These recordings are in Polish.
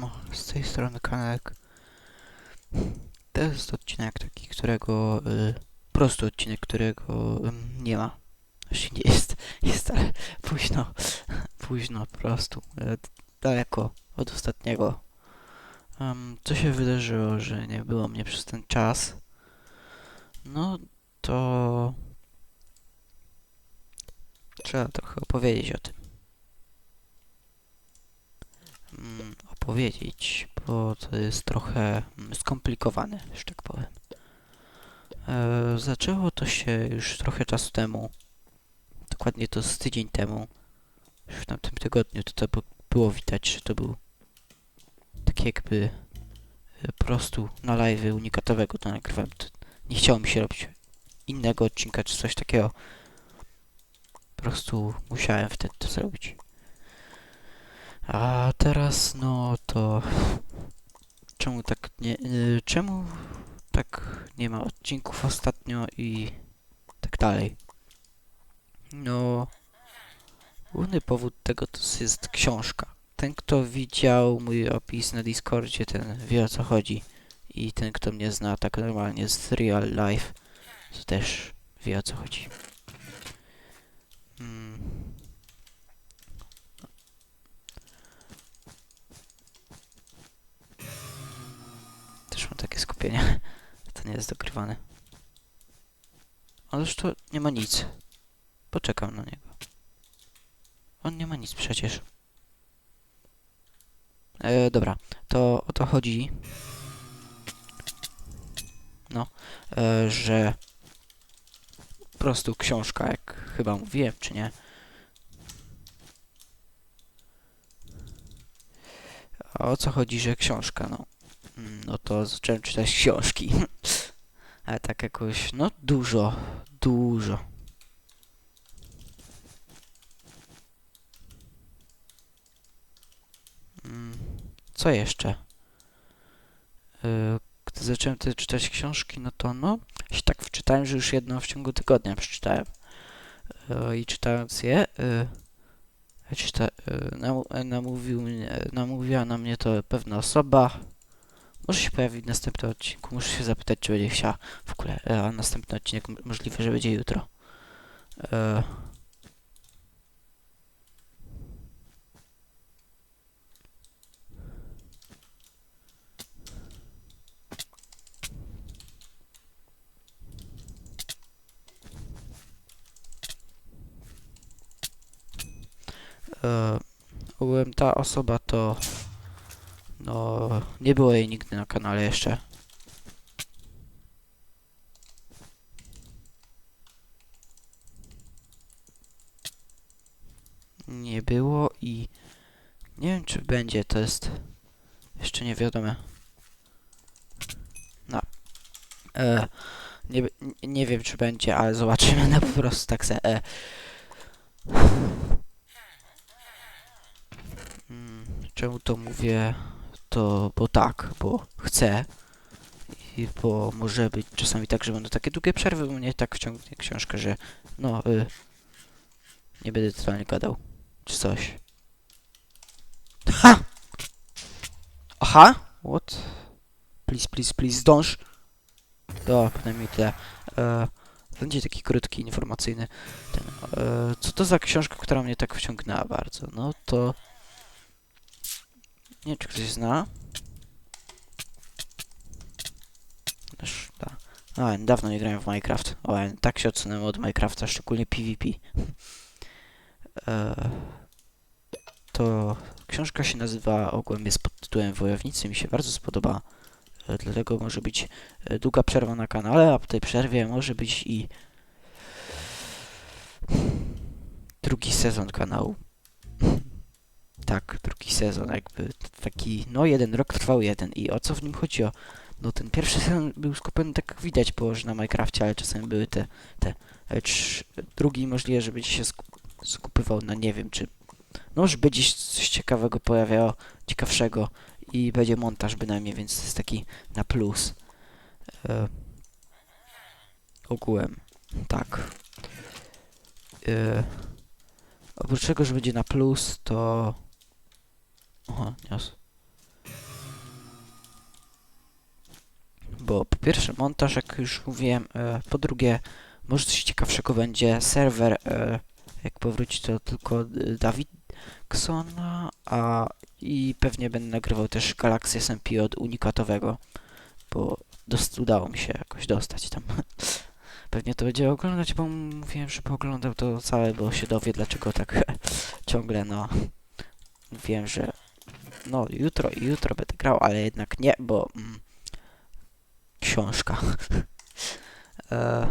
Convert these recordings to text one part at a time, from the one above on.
No, z tej strony kanałek. To jest odcinek taki, którego... Y, prosty odcinek, którego ym, nie ma. Właśnie nie jest, jest, ale późno, późno po prostu. Y, daleko od ostatniego. Ym, co się wydarzyło, że nie było mnie przez ten czas? No, to... Trzeba trochę opowiedzieć o tym. Mm, opowiedzieć, bo to jest trochę mm, skomplikowane, że tak powiem. E, zaczęło to się już trochę czasu temu. Dokładnie to z tydzień temu. Już w tamtym tygodniu to, to było widać, że to był tak jakby e, po prostu na live unikatowego to nagrywałem. To nie chciało mi się robić innego odcinka czy coś takiego. Po prostu musiałem wtedy to zrobić. A teraz, no to... Czemu tak nie... y, czemu tak nie ma odcinków ostatnio i tak dalej? No... Główny powód tego to jest książka. Ten, kto widział mój opis na Discordzie, ten wie o co chodzi. I ten, kto mnie zna tak normalnie z real life, to też wie o co chodzi. Mm. Też To nie jest dogrywane. Ależ to nie ma nic. Poczekam na niego. On nie ma nic przecież. E, dobra, to o to chodzi. No, e, że po prostu książka, jak chyba mówiłem, czy nie? A o co chodzi, że książka, no? No to zacząłem czytać książki. Ale tak jakoś, no dużo, dużo. Mm, Co jeszcze? Yy, Gdy zacząłem te czytać książki, no to no, się tak wczytałem, że już jedno w ciągu tygodnia przeczytałem. Yy, I czytając je, yy, czyta, namówił namówiła na mnie to pewna osoba. Może się pojawi w następnym odcinku. Muszę się zapytać, czy będzie chciała w ogóle. e, A następny odcinek możliwe, że będzie jutro. E, e, ogółem ta osoba to no nie było jej nigdy na kanale jeszcze. Nie było i nie wiem czy będzie, to jest jeszcze nie wiadome. No. E, nie, nie wiem czy będzie, ale zobaczymy no po prostu tak se. E. Mm, Czemu to mówię? To bo tak, bo chcę. I bo może być czasami tak, że będą takie długie przerwy, bo mnie tak wciągnie książka, że no, y, nie będę totalnie gadał. Czy coś. Ha! Aha! What? Please, please, please, zdąż! To przynajmniej tyle. E, będzie taki krótki, informacyjny. Ten, e, co to za książka, która mnie tak wciągnęła bardzo? No to... Nie wiem, czy ktoś zna. O, dawno nie grałem w Minecraft. O, tak się odsunąłem od Minecrafta, szczególnie PvP. e, to książka się nazywa ogółem jest pod tytułem Wojownicy. Mi się bardzo spodoba. E, dlatego może być e, długa przerwa na kanale, a po tej przerwie może być i drugi sezon kanału. Tak, drugi sezon, jakby taki, no jeden rok trwał jeden i o co w nim chodziło? No ten pierwszy sezon był skupiony, tak jak widać było, że na Minecrafcie, ale czasem były te, te, lecz drugi możliwe, że będzie się skup, skupywał na nie wiem czy, no będzie się coś ciekawego pojawiało, ciekawszego i będzie montaż bynajmniej, więc jest taki na plus. E, ogółem, tak. E, oprócz tego, że będzie na plus, to... Aha, nios. Bo po pierwsze montaż, jak już mówiłem, e, po drugie może coś ciekawszego będzie serwer, e, jak powróci to tylko e, Dawid Ksona, a i pewnie będę nagrywał też Galaxy SMP od unikatowego, bo udało mi się jakoś dostać tam. Pewnie to będzie oglądać, bo mówiłem, że oglądał to całe, bo się dowie dlaczego tak ciągle, no. Wiem, że no jutro i jutro będę grał, ale jednak nie, bo mm, książka. e,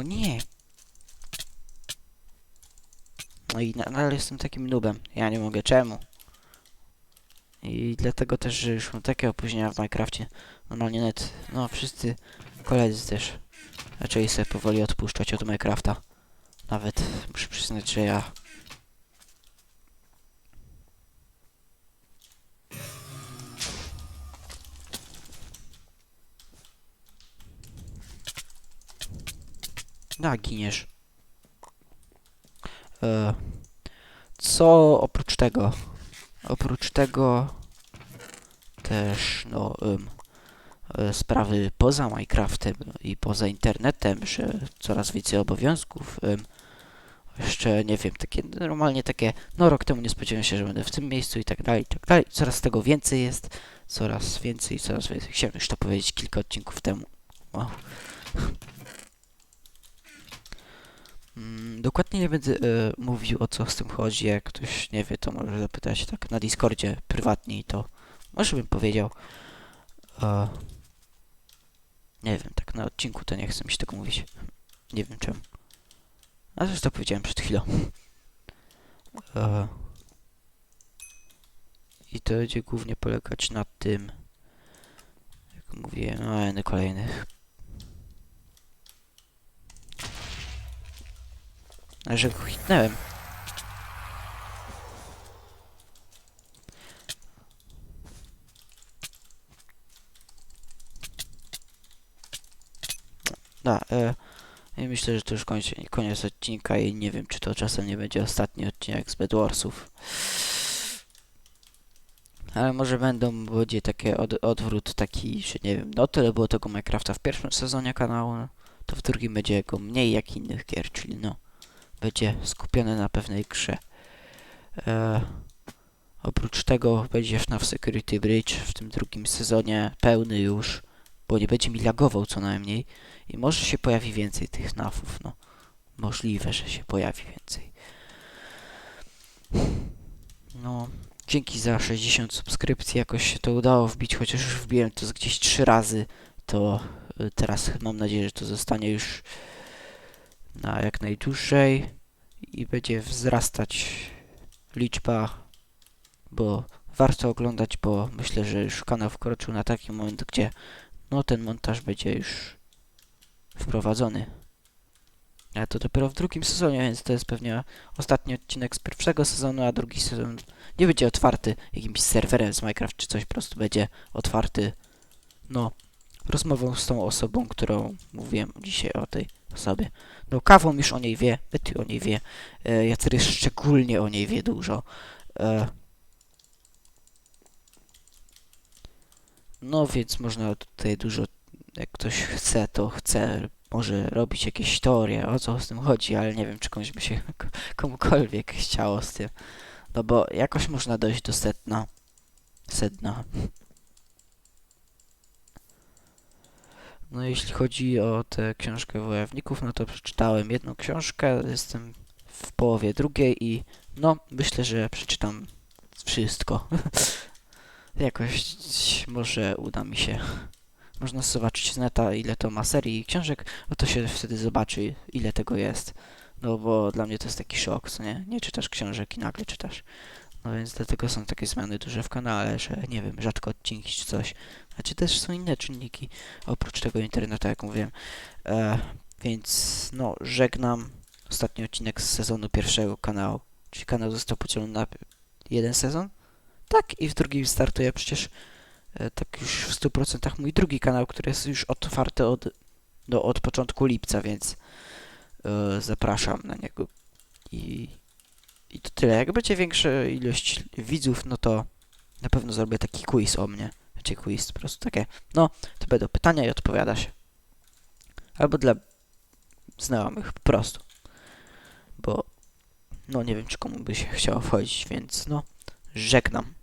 O nie! No i nadal jestem takim nubem. Ja nie mogę. Czemu? I dlatego też, że już mam takie opóźnienia w Minecrafcie. Normalnie net, no wszyscy koledzy też zaczęli sobie powoli odpuszczać od Minecrafta. Nawet muszę przyznać, że ja... Da, giniesz. E, co oprócz tego? Oprócz tego też, no, e, sprawy poza Minecraftem i poza internetem, że coraz więcej obowiązków. em, jeszcze, nie wiem, takie, normalnie takie, no rok temu nie spodziewałem się, że będę w tym miejscu i tak dalej, i tak dalej. Coraz tego więcej jest, coraz więcej, coraz więcej. Chciałem już to powiedzieć kilka odcinków temu. Wow. Mm, Dokładnie nie będę e, mówił o co z tym chodzi. Jak ktoś nie wie, to może zapytać tak na Discordzie prywatnie i to może bym powiedział. E, nie wiem, tak na odcinku to nie chcę mi się tego mówić. Nie wiem czemu. A zresztą powiedziałem przed chwilą. E, I to będzie głównie polegać na tym, jak mówiłem, no kolejnych Że go hitnąłem. Da, e, myślę, że to już koniec, odcinka i nie wiem, czy to czasem nie będzie ostatni odcinek z Bedwarsów. Ale może będą, będzie takie od, odwrót taki, że nie wiem, no tyle było tego Minecrafta w pierwszym sezonie kanału, to w drugim będzie go mniej jak innych gier, czyli no będzie skupiony na pewnej grze. E, oprócz tego będzie FNAF Security Bridge w tym drugim sezonie pełny już, bo nie będzie mi lagował co najmniej i może się pojawi więcej tych FNAFów, no. Możliwe, że się pojawi więcej. No, dzięki za 60 subskrypcji, jakoś się to udało wbić, chociaż już wbiłem to gdzieś trzy razy, to y, teraz mam nadzieję, że to zostanie już na jak najdłużej i będzie wzrastać liczba, bo warto oglądać, bo myślę, że już kanał wkroczył na taki moment, gdzie no ten montaż będzie już wprowadzony. Ale to dopiero w drugim sezonie, więc to jest pewnie ostatni odcinek z pierwszego sezonu, a drugi sezon nie będzie otwarty jakimś serwerem z Minecraft czy coś, po prostu będzie otwarty, no, rozmową z tą osobą, którą mówiłem dzisiaj o tej osobie. No, kawą już o niej wie, Betty o niej wie, e, Jacery szczególnie o niej wie dużo. E, no, więc można tutaj dużo, jak ktoś chce, to chce, może robić jakieś teorie, o co z tym chodzi, ale nie wiem, czy komuś by się komukolwiek chciało z tym. No bo jakoś można dojść do setna. Sedna. No jeśli chodzi o tę książkę wojowników, no to przeczytałem jedną książkę, jestem w połowie drugiej i no myślę, że przeczytam wszystko. Jakoś może uda mi się. Można zobaczyć z neta ile to ma serii książek, no to się wtedy zobaczy ile tego jest. No bo dla mnie to jest taki szok, co nie? Nie czytasz książek i nagle czytasz. No więc dlatego są takie zmiany duże w kanale, że nie wiem, rzadko odcinki czy coś. Znaczy też są inne czynniki, oprócz tego internetu, jak mówiłem. E, więc no, żegnam ostatni odcinek z sezonu pierwszego kanału. Czyli kanał został podzielony na jeden sezon? Tak, i w drugim startuje przecież e, tak już w 100% mój drugi kanał, który jest już otwarty od, do, od początku lipca, więc e, zapraszam na niego. I, tyle. Jak będzie większa ilość widzów, no to na pewno zrobię taki quiz o mnie. Znaczy quiz, po prostu takie, no, to będą pytania i odpowiada się. Albo dla znajomych, po prostu. Bo, no nie wiem, czy komu by się chciało wchodzić, więc no, żegnam.